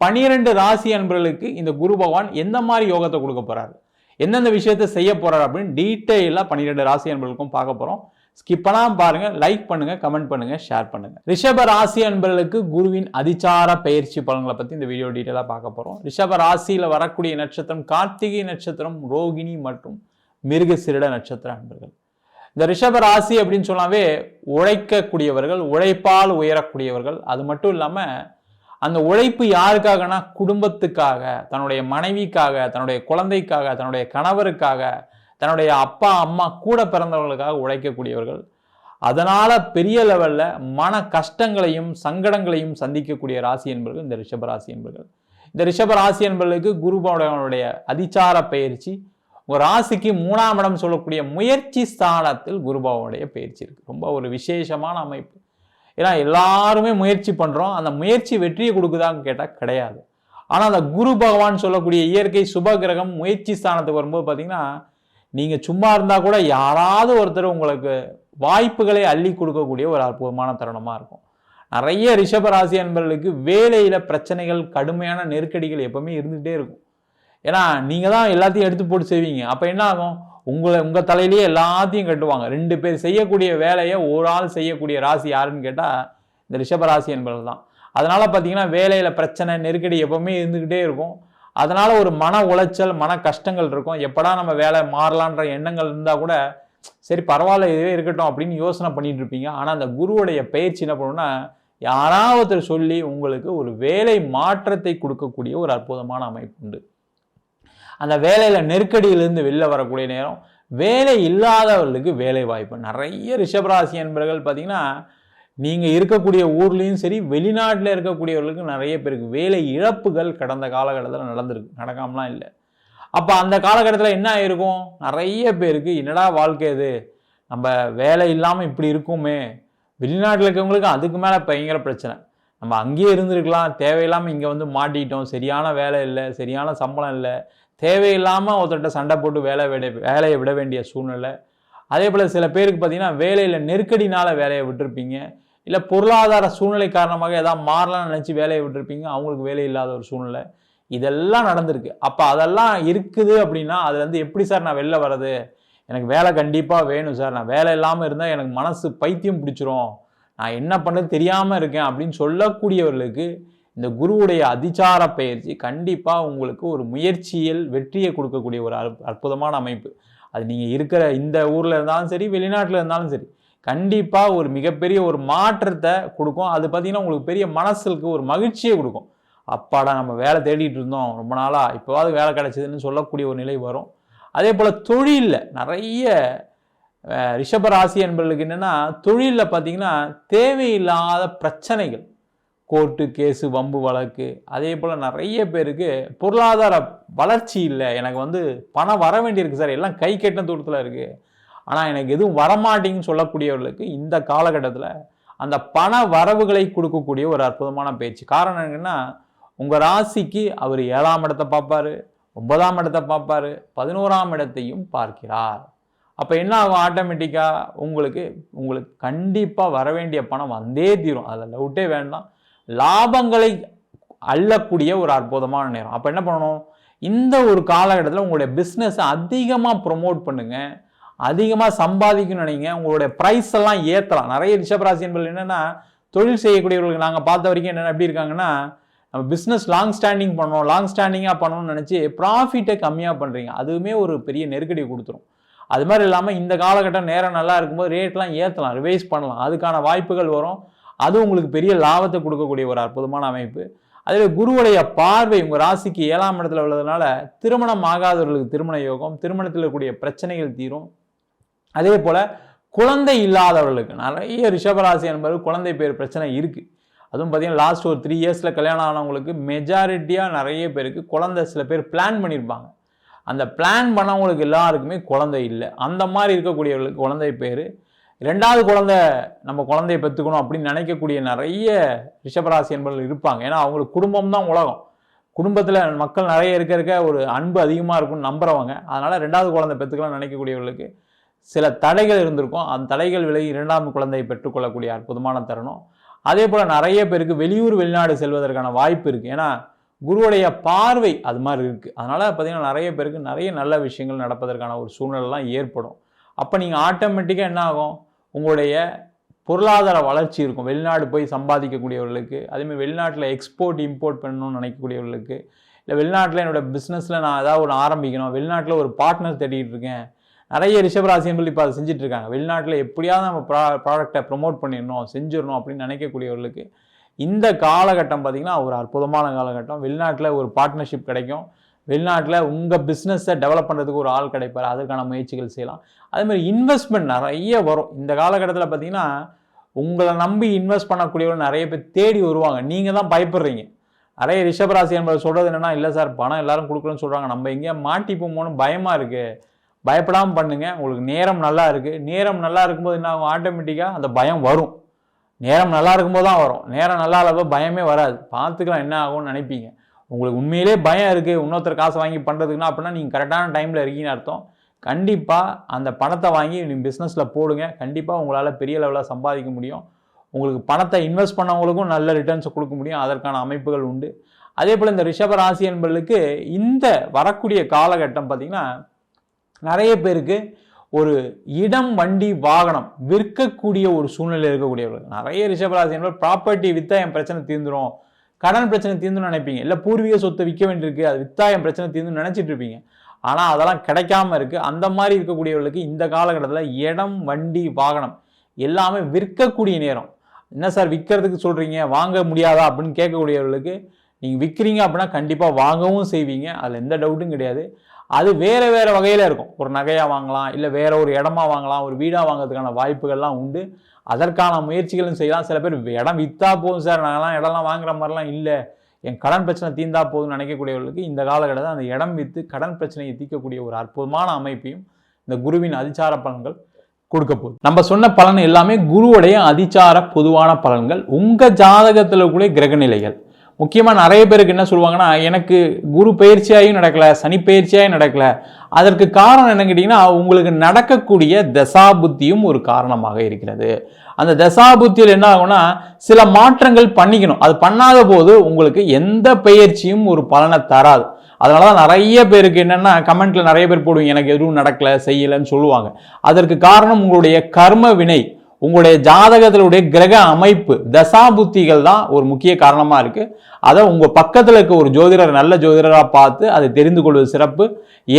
பனிரெண்டு ராசி அன்பர்களுக்கு இந்த குரு பகவான் எந்த மாதிரி யோகத்தை கொடுக்க போகிறாரு எந்தெந்த விஷயத்தை செய்ய போகிறார் அப்படின்னு டீட்டெயிலாக பன்னிரெண்டு ராசி அன்பர்களுக்கும் பார்க்க போகிறோம் ஸ்கிப்பெல்லாம் பாருங்கள் லைக் பண்ணுங்கள் கமெண்ட் பண்ணுங்கள் ஷேர் பண்ணுங்கள் ரிஷப ராசி அன்பர்களுக்கு குருவின் அதிச்சார பயிற்சி பலன்களை பற்றி இந்த வீடியோ டீட்டெயிலாக பார்க்க போகிறோம் ரிஷப ராசியில் வரக்கூடிய நட்சத்திரம் கார்த்திகை நட்சத்திரம் ரோகிணி மற்றும் மிருகசிரிட நட்சத்திர அன்பர்கள். இந்த ரிஷப ராசி அப்படின்னு சொன்னாவே உழைக்கக்கூடியவர்கள் உழைப்பால் உயரக்கூடியவர்கள். அது மட்டும் இல்லாமல் அந்த உழைப்பு யாருக்காகனா குடும்பத்துக்காக தன்னுடைய மனைவிக்காக தன்னுடைய குழந்தைக்காக தன்னுடைய கணவருக்காக தன்னுடைய அப்பா அம்மா கூட பிறந்தவர்களுக்காக உழைக்கக்கூடியவர்கள். அதனால பெரிய லெவலில் மன கஷ்டங்களையும் சங்கடங்களையும் சந்திக்கக்கூடிய ராசி என்பவர்கள் இந்த ரிஷப ராசி என்பவர்கள் இந்த ரிஷப ராசி என்பவர்களுக்கு குருபவனுடைய அதிச்சார பயிற்சி ஒரு ராசிக்கு மூணாம் இடம் சொல்லக்கூடிய முயற்சி ஸ்தானத்தில் குருபாவனுடைய பயிற்சி இருக்குது ரொம்ப ஒரு விசேஷமான அமைப்பு. ஏன்னா எல்லாருமே முயற்சி பண்ணுறோம் அந்த முயற்சி வெற்றியை கொடுக்குதான்னு கேட்டால் கிடையாது. ஆனால் அந்த குரு பகவான் சொல்லக்கூடிய இயற்கை சுப கிரகம் முயற்சி ஸ்தானத்துக்கு வரும்போது பார்த்தீங்கன்னா நீங்கள் சும்மா இருந்தால் கூட யாராவது ஒருத்தர் உங்களுக்கு வாய்ப்புகளை அள்ளி கொடுக்கக்கூடிய ஒரு அற்புதமான தருணமாக இருக்கும். நிறைய ரிஷபராசி அன்பர்களுக்கு வேலையில் பிரச்சனைகள் கடுமையான நெருக்கடிகள் எப்பவுமே இருந்துகிட்டே இருக்கும். ஏன்னா நீங்கள் தான் எல்லாத்தையும் எடுத்து போட்டு செய்வீங்க. அப்போ என்ன ஆகும்? உங்களை உங்கள் தலையிலேயே எல்லாத்தையும் கட்டுவாங்க. ரெண்டு பேர் செய்யக்கூடிய வேலையை ஒரு ஆள் செய்யக்கூடிய ராசி யாருன்னு கேட்டால் இந்த ரிஷபராசி என்பவர்கள் தான். அதனால் பார்த்தீங்கன்னா வேலையில் பிரச்சனை நெருக்கடி எப்பவுமே இருந்துக்கிட்டே இருக்கும். அதனால் ஒரு மன உளைச்சல் மன கஷ்டங்கள் இருக்கும். எப்படா நம்ம வேலை மாறலான்ற எண்ணங்கள் இருந்தால் கூட சரி பரவாயில்ல இதுவே இருக்கட்டும் அப்படின்னு யோசனை பண்ணிட்டு இருப்பீங்க. ஆனால் அந்த குருவுடைய பயிற்சி என்ன பண்ணணும்னா யாராவது சொல்லி உங்களுக்கு ஒரு வேலை மாற்றத்தை கொடுக்கக்கூடிய ஒரு அற்புதமான அமைப்பு உண்டு. அந்த வேலையில் நெருக்கடியிலிருந்து வெளில வரக்கூடிய நேரம் வேலை இல்லாதவர்களுக்கு வேலை வாய்ப்பு. நிறைய ரிஷபராசி என்பர்கள் பார்த்திங்கன்னா நீங்கள் இருக்கக்கூடிய ஊர்லேயும் சரி வெளிநாட்டில் இருக்கக்கூடியவர்களுக்கு நிறைய பேருக்கு வேலை இழப்புகள் கடந்த காலகட்டத்தில் நடந்திருக்கு. நடக்காமலாம் இல்லை. அப்போ அந்த காலகட்டத்தில் என்ன ஆயிருக்கும்? நிறைய பேருக்கு என்னடா வாழ்க்கை இது? நம்ம வேலை இல்லாமல் இப்படி இருக்குமே. வெளிநாட்டில் இருக்கவங்களுக்கு அதுக்கு மேலே பயங்கர பிரச்சனை. நம்ம அங்கேயே இருந்திருக்கலாம். தேவையில்லாமல் இங்கே வந்து மாட்டிக்கிட்டோம். சரியான வேலை இல்லை. சரியான சம்பளம் இல்லை. தேவையில்லாமல் ஒருத்தர்கிட்ட சண்டை போட்டு வேலை விட வேலையை விட வேண்டிய சூழ்நிலை. அதே போல் சில பேருக்கு பார்த்தீங்கன்னா வேலையில் நெருக்கடினால் வேலையை விட்டுருப்பீங்க. இல்லை பொருளாதார சூழ்நிலை காரணமாக ஏதாவது மாறலாம்னு நினச்சி வேலையை விட்டுருப்பீங்க. அவங்களுக்கு வேலை இல்லாத ஒரு சூழ்நிலை. இதெல்லாம் நடந்திருக்கு. அப்போ அதெல்லாம் இருக்குது அப்படின்னா அதுலேருந்து எப்படி சார் நான் வெளில வர்றது? எனக்கு வேலை கண்டிப்பாக வேணும் சார். நான் வேலை இல்லாமல் இருந்தால் எனக்கு மனசு பைத்தியம் பிடிச்சிரும். நான் என்ன பண்ணுறது தெரியாமல் இருக்கேன் அப்படின்னு சொல்லக்கூடியவர்களுக்கு இந்த குருவுடைய அதிச்சார பயிற்சி கண்டிப்பாக உங்களுக்கு ஒரு முயற்சியில் வெற்றியை கொடுக்கக்கூடிய ஒரு அற்புதமான அமைப்பு. அது நீங்கள் இருக்கிற இந்த ஊரில் இருந்தாலும் சரி வெளிநாட்டில் இருந்தாலும் சரி கண்டிப்பாக ஒரு மிகப்பெரிய ஒரு மாற்றத்தை கொடுக்கும். அது பார்த்தீங்கன்னா உங்களுக்கு பெரிய மனசுக்கு ஒரு மகிழ்ச்சியை கொடுக்கும். அப்பாடா நம்ம வேலை தேடிட்டு இருந்தோம் ரொம்ப நாளாக இப்போவாது வேலை கிடச்சிதுன்னு சொல்லக்கூடிய ஒரு நிலை வரும். அதே போல் தொழிலில் நிறைய ரிஷப ராசி என்பவர்களுக்கு என்னென்னா தொழிலில் பார்த்தீங்கன்னா தேவையில்லாத பிரச்சனைகள். கோர்ட்டு கேஸு வம்பு வழக்கு அதே போல் நிறைய பேருக்கு பொருளாதார வளர்ச்சி இல்லை. எனக்கு வந்து பணம் வர வேண்டியிருக்கு சார். எல்லாம் கை கெட்டின தூரத்தில் இருக்குது ஆனால் எனக்கு எதுவும் வரமாட்டேங்குன்னு சொல்லக்கூடியவர்களுக்கு இந்த காலகட்டத்தில் அந்த பண வரவுகளை கொடுக்கக்கூடிய ஒரு அற்புதமான பேச்சு. காரணம் என்னென்னா உங்கள் ராசிக்கு அவர் ஏழாம் இடத்தை பார்ப்பாரு ஒன்பதாம் இடத்தை பார்ப்பாரு பதினோராம் இடத்தையும் பார்க்கிறார். அப்போ என்ன ஆகும் ஆட்டோமேட்டிக்காக உங்களுக்கு உங்களுக்கு கண்டிப்பாக வர வேண்டிய பணம் வந்தே தீரும். அதில் லவுட்டே வேண்டாம். லாபங்களை அள்ளக்கூடிய ஒரு அற்புதமான நேரம். அப்போ என்ன பண்ணணும்? இந்த ஒரு காலகட்டத்தில் உங்களுடைய பிஸ்னஸை அதிகமாக ப்ரொமோட் பண்ணுங்கள் அதிகமாக சம்பாதிக்கணும்னு நினைங்க. உங்களுடைய ப்ரைஸ் எல்லாம் ஏற்றலாம் நிறைய ரிஷபராசி என்பது என்னென்னா தொழில் செய்யக்கூடியவர்களுக்கு நாங்கள் பார்த்த வரைக்கும் என்னென்ன எப்படி இருக்காங்கன்னா நம்ம பிஸ்னஸ் லாங் ஸ்டாண்டிங் பண்ணணும். லாங் ஸ்டாண்டிங்காக பண்ணணும்னு நினச்சி ப்ராஃபிட்டை கம்மியாக பண்ணுறீங்க அதுவுமே ஒரு பெரிய நெருக்கடி கொடுத்துரும். அது மாதிரி இல்லாமல் இந்த காலகட்டம் நேரம் நல்லா இருக்கும்போது ரேட்லாம் ஏற்றலாம் ரிவைஸ் பண்ணலாம். அதுக்கான வாய்ப்புகள் வரும். அது உங்களுக்கு பெரிய லாபத்தை கொடுக்கக்கூடிய ஒரு அற்புதமான அமைப்பு. அதில் குருவுடைய பார்வை உங்கள் ராசிக்கு ஏழாம் இடத்துல உள்ளதுனால திருமணம் ஆகாதவர்களுக்கு திருமண யோகம் திருமணத்தில் இருக்கக்கூடிய பிரச்சனைகள் தீரும். அதே போல் குழந்தை இல்லாதவர்களுக்கு நிறைய ரிஷபராசி என்பது குழந்தை பேர் பிரச்சனை இருக்குது அதுவும் பார்த்தீங்கன்னா லாஸ்ட் ஒரு த்ரீ இயர்ஸில் கல்யாணம் ஆனவங்களுக்கு மெஜாரிட்டியாக நிறைய பேருக்கு குழந்தை சில பேர் பிளான் பண்ணியிருப்பாங்க அந்த பிளான் பண்ணவங்களுக்கு எல்லாருக்குமே குழந்தை இல்லை. அந்த மாதிரி இருக்கக்கூடியவர்களுக்கு குழந்தை பேர். ரெண்டாவது குழந்தை நம்ம குழந்தைய பெற்றுக்கணும் அப்படின்னு நினைக்கக்கூடிய நிறைய ரிஷபராசி என்பவர்கள் இருப்பாங்க. ஏன்னா அவங்களுக்கு குடும்பம் தான் உலகம். குடும்பத்தில் மக்கள் நிறைய இருக்க இருக்க ஒரு அன்பு அதிகமாக இருக்கும்னு நம்புறவங்க. அதனால் ரெண்டாவது குழந்தை பெற்றுக்கலாம் நினைக்கக்கூடியவர்களுக்கு சில தடைகள் இருந்திருக்கும். அந்த தடைகள் விலகி இரண்டாம் குழந்தையை பெற்றுக்கொள்ளக்கூடிய அற்புதமான தருணம். அதே போல் நிறைய பேருக்கு வெளியூர் வெளிநாடு செல்வதற்கான வாய்ப்பு இருக்குது ஏன்னா குருவுடைய பார்வை அது மாதிரி இருக்குது அதனால் பார்த்திங்கன்னா நிறைய பேருக்கு நிறைய நல்ல விஷயங்கள் நடப்பதற்கான ஒரு சூழ்நிலைலாம் ஏற்படும். அப்போ நீங்கள் ஆட்டோமேட்டிக்காக என்ன ஆகும்? உங்களுடைய பொருளாதார வளர்ச்சி இருக்கும். வெளிநாடு போய் சம்பாதிக்கக்கூடியவர்களுக்கு அதேமாதிரி வெளிநாட்டில் எக்ஸ்போர்ட் இம்போர்ட் பண்ணணும்னு நினைக்கக்கூடியவர்களுக்கு இல்லை வெளிநாட்டில் என்னோட பிஸ்னஸில் நான் ஏதாவது ஒன்று ஆரம்பிக்கணும் வெளிநாட்டில் ஒரு பார்ட்னர் தேடிட்டு இருக்கேன். நிறைய ரிஷபராசியர்கள் இப்போ அதை செஞ்சிட்ருக்காங்க வெளிநாட்டில் எப்படியாவது நம்ம ப்ரா ப்ராடக்டை ப்ரொமோட் பண்ணிடணும் செஞ்சிடணும் அப்படின்னு நினைக்கக்கூடியவர்களுக்கு இந்த காலகட்டம் பார்த்திங்கன்னா ஒரு அற்புதமான காலகட்டம். வெளிநாட்டில் ஒரு பார்ட்னர்ஷிப் கிடைக்கும். வெளிநாட்டில் உங்கள் பிஸ்னஸை டெவலப் பண்ணுறதுக்கு ஒரு ஆள் கிடைப்பார். அதற்கான முயற்சிகள் செய்யலாம். அதேமாதிரி இன்வெஸ்ட்மெண்ட் நிறைய வரும். இந்த காலகட்டத்தில் பார்த்தீங்கன்னா உங்களை நம்பி இன்வெஸ்ட் பண்ணக்கூடியவர்கள் நிறைய பேர் தேடி வருவாங்க. நீங்கள் தான் பயப்படுறீங்க. நிறைய ரிஷபராசி என்பது சொல்கிறது என்னென்னா இல்லை சார் பணம் எல்லாரும் கொடுக்கணும்னு சொல்கிறாங்க நம்ம எங்கேயா மாட்டிப்போமோன்னு பயமாக இருக்குது பயப்படாமல் பண்ணுங்கள் உங்களுக்கு நேரம் நல்லா இருக்குது நேரம் நல்லா இருக்கும்போது என்ன ஆகும்? ஆட்டோமேட்டிக்காக அந்த பயம் வரும். நேரம் நல்லா இருக்கும்போது தான் வரும். நேரம் நல்லா இல்லாத பயமே வராது. பார்த்துக்கலாம் என்ன ஆகும்னு நினைப்பீங்க. உங்களுக்கு உண்மையிலே பயம் இருக்குது இன்னொருத்தர் காசு வாங்கி பண்ணுறதுக்குன்னா அப்படின்னா நீங்கள் கரெக்டான டைமில் இருக்கீங்கன்னு அர்த்தம். கண்டிப்பாக அந்த பணத்தை வாங்கி நீங்கள் பிஸ்னஸில் போடுங்க. கண்டிப்பாக உங்களால் பெரிய லெவலில் சம்பாதிக்க முடியும். உங்களுக்கு பணத்தை இன்வெஸ்ட் பண்ணவங்களுக்கும் நல்ல ரிட்டர்ன்ஸ் கொடுக்க முடியும். அதற்கான அமைப்புகள் உண்டு. அதே போல் இந்த ரிஷப ராசி என்பவர்களுக்கு இந்த வரக்கூடிய காலகட்டம் பார்த்திங்கன்னா நிறைய பேருக்கு ஒரு இடம் வண்டி வாகனம் விற்கக்கூடிய ஒரு சூழ்நிலை இருக்கக்கூடியவர்கள். நிறைய ரிஷபராசி என்பது ப்ராப்பர்ட்டி விற்றா என் பிரச்சனை தீர்ந்துரும். கடன் பிரச்சனை தீர்ந்துன்னு நினைப்பீங்க. இல்லை பூர்வீக சொத்தை விற்க வேண்டியிருக்கு அது விற்றா என் பிரச்சனை தீர்ந்துன்னு நினச்சிட்டு இருப்பீங்க. ஆனால் அதெல்லாம் கிடைக்காம இருக்குது அந்த மாதிரி இருக்கக்கூடியவர்களுக்கு இந்த காலகட்டத்தில் இடம் வண்டி வாகனம் எல்லாமே விற்கக்கூடிய நேரம். என்ன சார் விற்கிறதுக்கு சொல்கிறீங்க வாங்க முடியாதா? அப்படின்னு கேட்கக்கூடியவர்களுக்கு நீங்கள் விற்கிறீங்க அப்படின்னா கண்டிப்பாக வாங்கவும் செய்வீங்க. அதில் எந்த டவுட்டும் கிடையாது. அது வேறு வேறு வகையில் இருக்கும். ஒரு நகையாக வாங்கலாம் இல்லை வேறு ஒரு இடமா வாங்கலாம் ஒரு வீடாக வாங்குறதுக்கான வாய்ப்புகள்லாம் உண்டு. அதற்கான முயற்சிகளும் செய்யலாம். சில பேர் இடம் விற்றா போதும் சார். நாங்களாம் இடம்லாம் வாங்குற மாதிரிலாம் இல்லை. என் கடன் பிரச்சனை தீந்தா போதும்னு நினைக்கக்கூடியவர்களுக்கு இந்த காலகட்டத்தில் அந்த இடம் விற்று கடன் பிரச்சனையை தீர்க்கக்கூடிய ஒரு அற்புதமான அமைப்பையும் இந்த குருவின் அதிச்சார பலன்கள் கொடுக்க போகுது. நம்ம சொன்ன பலன் எல்லாமே குருவுடைய அதிச்சார பொதுவான பலன்கள். உங்கள் ஜாதகத்தில் கூட கிரகநிலைகள். முக்கியமாக நிறைய பேருக்கு என்ன சொல்லுவாங்கன்னா எனக்கு குரு பயிற்சியாயும் நடக்கல சனி பயிற்சியாயும் நடக்கலை. அதற்கு காரணம் என்ன கேட்டிங்கன்னா உங்களுக்கு நடக்கக்கூடிய தசாபுத்தியும் ஒரு காரணமாக இருக்கிறது. அந்த தசாபுத்தியில் என்ன ஆகும்னா சில மாற்றங்கள் பண்ணிக்கணும். அது பண்ணாத போது உங்களுக்கு எந்த பயிற்சியும் ஒரு பலனை தராது. அதனால தான் நிறைய பேருக்கு என்னென்னா கமெண்ட்டில் நிறைய பேர் போடுவீங்க எனக்கு எதுவும் நடக்கலை செய்யலைன்னு சொல்லுவாங்க. அதற்கு காரணம் உங்களுடைய கர்ம வினை. உங்களுடைய ஜாதகத்திலுடைய கிரக அமைப்பு தசாபுத்திகள் தான் ஒரு முக்கிய காரணமாக இருக்குது அதை உங்கள் பக்கத்தில் இருக்க ஒரு ஜோதிடர் நல்ல ஜோதிடராக பார்த்து அதை தெரிந்து கொள்வது சிறப்பு.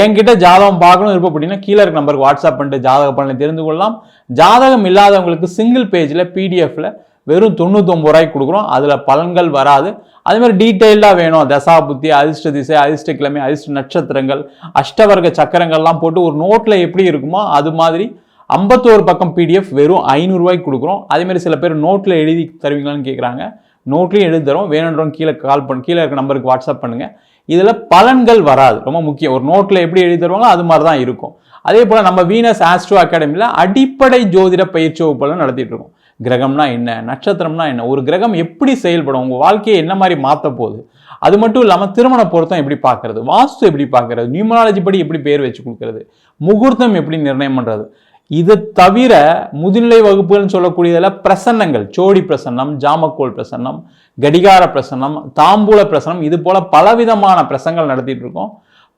என்கிட்ட ஜாதகம் பார்க்கணும் இருப்போம் அப்படின்னா கீழே இருக்க நம்பருக்கு வாட்ஸ்அப் பண்ணிட்டு ஜாதக பலனை தெரிந்து கொள்ளலாம். ஜாதகம் இல்லாதவங்களுக்கு சிங்கிள் பேஜில் பிடிஎஃப்பில் வெறும் தொண்ணூத்தொம்பது ரூபாய்க்கு கொடுக்குறோம். அதில் பலன்கள் வராது. அதுமாதிரி டீட்டெயிலாக வேணும். தசா புத்தி அதிர்ஷ்ட திசை அதிர்ஷ்ட கிழமை அதிர்ஷ்ட நட்சத்திரங்கள் அஷ்டவர்க்க சக்கரங்கள்லாம் போட்டு ஒரு நோட்டில் எப்படி இருக்குமோ அது மாதிரி ஐம்பத்தோரு பக்கம் பிடிஎஃப் வெறும் ஐநூறுரூவாய்க்கு கொடுக்குறோம். அதே மாதிரி சில பேர் நோட்டில் எழுதி தருவீங்களான்னு கேட்குறாங்க நோட்லையும் எழுதி தரோம் வேணுன்றவங்க கீழே கால் பண்ண கீழே இருக்க நம்பருக்கு வாட்ஸ்அப் பண்ணுங்கள் இதில் பலன்கள் வராது. ரொம்ப முக்கியம். ஒரு நோட்டில் எப்படி எழுதி தருவாங்களோ அது மாதிரி தான் இருக்கும். அதே போல் நம்ம வீனஸ் ஆஸ்ட்ரோ அகாடமியில் அடிப்படை ஜோதிட பயிற்சி வகுப்புகளும் நடத்திட்டு இருக்கோம். கிரகம்னா என்ன? நட்சத்திரம்னா என்ன? ஒரு கிரகம் எப்படி செயல்படும்? உங்கள் வாழ்க்கையை என்ன மாதிரி மாற்ற போகுது? அது மட்டும் இல்லாமல் திருமண பொருத்தம் எப்படி பார்க்கறது? வாஸ்து எப்படி பார்க்கறது? நியூமராலஜி படி எப்படி பேர் வச்சு கொடுக்கறது? முகூர்த்தம் எப்படி நிர்ணயம் பண்ணுறது இது தவிர முதுநிலை வகுப்புகள்னு சொல்லக்கூடியதில் பிரசன்னங்கள் சோடி பிரசன்னம் ஜாமக்கோல் பிரசன்னம் கடிகார பிரசன்னம் தாம்பூல பிரசன்னம் இது போல பலவிதமான பிரசங்கள் நடத்திட்டு இருக்கோம்.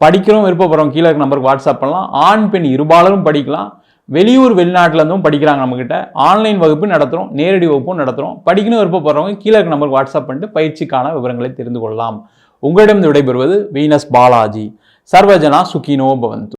படிக்கிறோம் விருப்பப்படுறோம் கீழே இருக்க நம்பருக்கு வாட்ஸ்அப் பண்ணலாம். ஆண் பெண் இருபாலரும் படிக்கலாம். வெளியூர் வெளிநாட்டிலேருந்தும் படிக்கிறாங்க நம்மக்கிட்ட ஆன்லைன் வகுப்பு நடத்துகிறோம் நேரடி வகுப்பும் நடத்துகிறோம் படிக்கணும் விருப்பப்படுறவங்க கீழே இருக்க நம்பருக்கு வாட்ஸ்அப் பண்ணிட்டு பயிற்சிக்கான விவரங்களை தெரிந்து கொள்ளலாம். உங்களிடம் விடைபெறுவது வீனஸ் பாலாஜி. சர்வஜனா சுகினோ பவந்து.